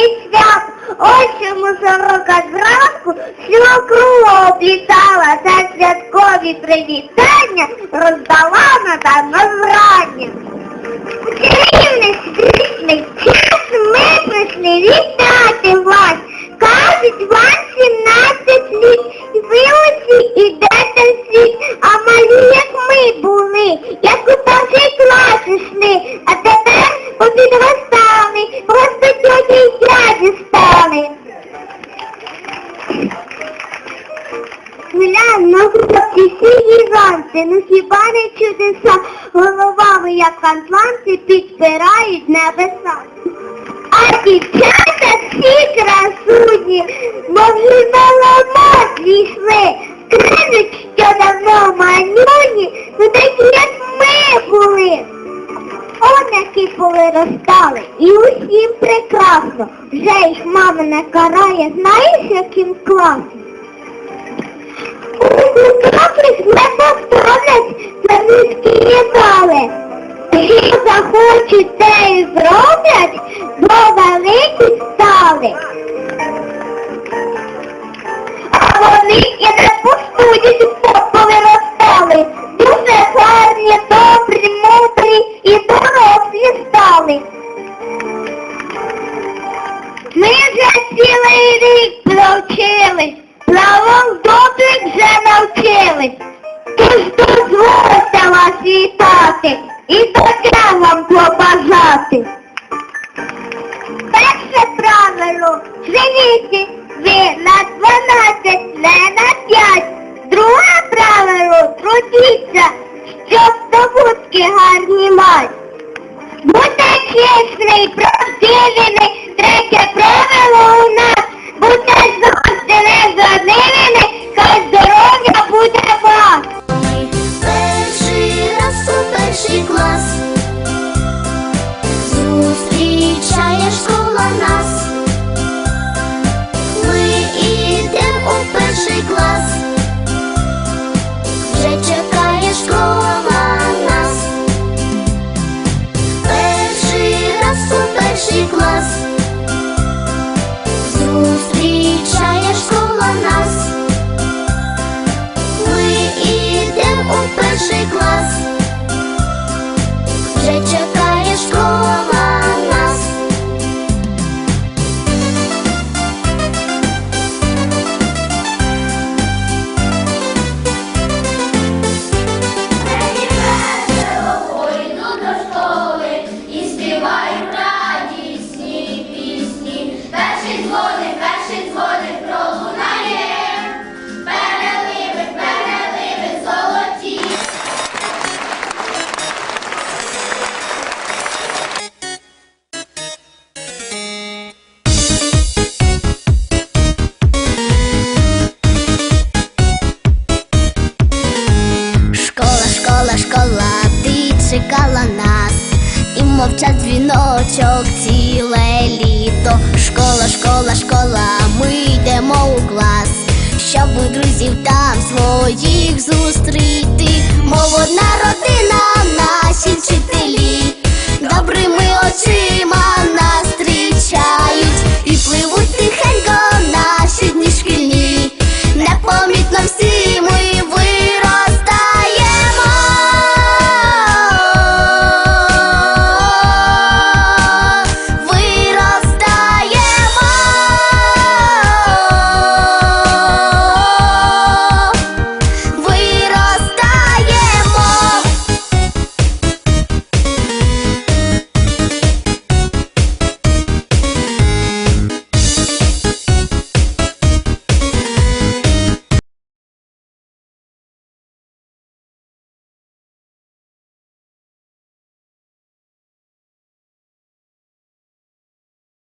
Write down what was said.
наші свят. Ось чому сорока зранку всього кругу облітала та святкові привітання роздала на зрання. Гіганти, ну хіба не чудеса, головами, як атланти, підпирають небеса. А дівчата всі красуні, вже на дійшли, кажуть, що давно манюні, ну такі, як ми були. Однаки повиростали, і усім прекрасно, вже їх мама не карає, знаєш, яким класом? Каплик не поставлять на міські зали. Захочуть, Тож дозвольте вас вітати і таке вам побажати. Перше правило живіть ви на 12, не на 5. Друге правило трудіться, щоб здобутки гарні мать. Будьте чесний, правдивими, дзвіночок ціле літо. Школа, школа, школа, ми йдемо у клас, щоб друзів там своїх зустріти.